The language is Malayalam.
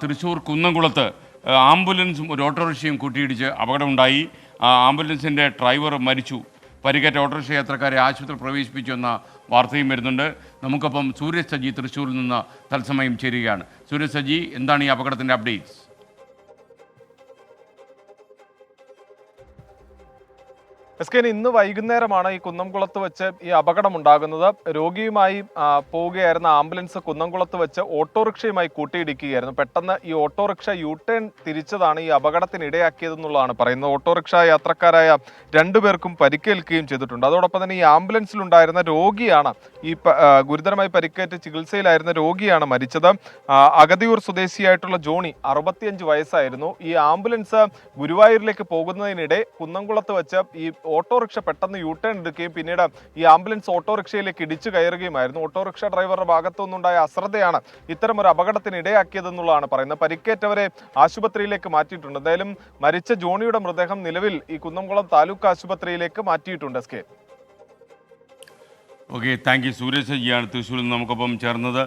തൃശ്ശൂർ കുന്നംകുളത്ത് ആംബുലൻസും ഒരു ഓട്ടോറിക്ഷയും കൂട്ടിയിടിച്ച് അപകടമുണ്ടായി. ആംബുലൻസിന്റെ ഡ്രൈവർ മരിച്ചു. പരിക്കേറ്റ ഓട്ടോറിക്ഷ യാത്രക്കാരെ ആശുപത്രി പ്രവേശിപ്പിച്ചു എന്ന വാർത്തയും വരുന്നുണ്ട്. നമുക്കൊപ്പം സൂര്യസജി തൃശ്ശൂരിൽ നിന്ന് തത്സമയം ചേരുകയാണ്. സൂര്യസജി എന്താണ് ഈ അപകടത്തിന്റെ അപ്ഡേറ്റ്സ്? എസ് കെ ഇന്ന് വൈകുന്നേരമാണ് ഈ കുന്നംകുളത്ത് വെച്ച് ഈ അപകടം ഉണ്ടാകുന്നത് രോഗിയുമായി പോവുകയായിരുന്ന ആംബുലൻസ് കുന്നംകുളത്ത് വെച്ച് ഓട്ടോറിക്ഷയുമായി കൂട്ടിയിടിക്കുകയായിരുന്നു. പെട്ടെന്ന് ഈ ഓട്ടോറിക്ഷ യു ടേൺ തിരിച്ചതാണ് ഈ അപകടത്തിന് ഇടയാക്കിയതെന്നുള്ളതാണ് പറയുന്നത്. ഓട്ടോറിക്ഷ യാത്രക്കാരായ രണ്ടുപേർക്കും പരിക്കേൽക്കുകയും ചെയ്തിട്ടുണ്ട്. അതോടൊപ്പം തന്നെ ഈ ആംബുലൻസിലുണ്ടായിരുന്ന രോഗിയാണ് ഈ ഗുരുതരമായി പരിക്കേറ്റ് ചികിത്സയിലായിരുന്ന രോഗിയാണ് മരിച്ചത്. അഗതിയൂർ സ്വദേശിയായിട്ടുള്ള ജോണി അറുപത്തിയഞ്ച് വയസ്സായിരുന്നു. ഈ ആംബുലൻസ് ഗുരുവായൂരിലേക്ക് പോകുന്നതിനിടെ കുന്നംകുളത്ത് വെച്ച് ഈ ഓട്ടോറിക്ഷ പെട്ടെന്ന് യു ടേൺ എടുക്കുകയും പിന്നീട് ഈ ആംബുലൻസ് ഓട്ടോറിക്ഷയിലേക്ക് ഇടിച്ചു കയറുകയുമായിരുന്നു. ഓട്ടോറിക്ഷ ഡ്രൈവറുടെ ഭാഗത്തുനിന്നുണ്ടായ അശ്രദ്ധയാണ് ഇത്തരം ഒരു അപകടത്തിന് ഇടയാക്കിയതെന്നുള്ളതാണ് പറയുന്നത്. പരിക്കേറ്റവരെ ആശുപത്രിയിലേക്ക് മാറ്റിയിട്ടുണ്ട്. എന്തായാലും മരിച്ച ജോണിയുടെ മൃതദേഹം നിലവിൽ ഈ കുന്നംകുളം താലൂക്ക് ആശുപത്രിയിലേക്ക് മാറ്റിയിട്ടുണ്ട് S K. Okay thank you Surya സജിയാണ് തൃശ്ശൂരിൽ നമുക്കൊപ്പം ചേർന്നത്.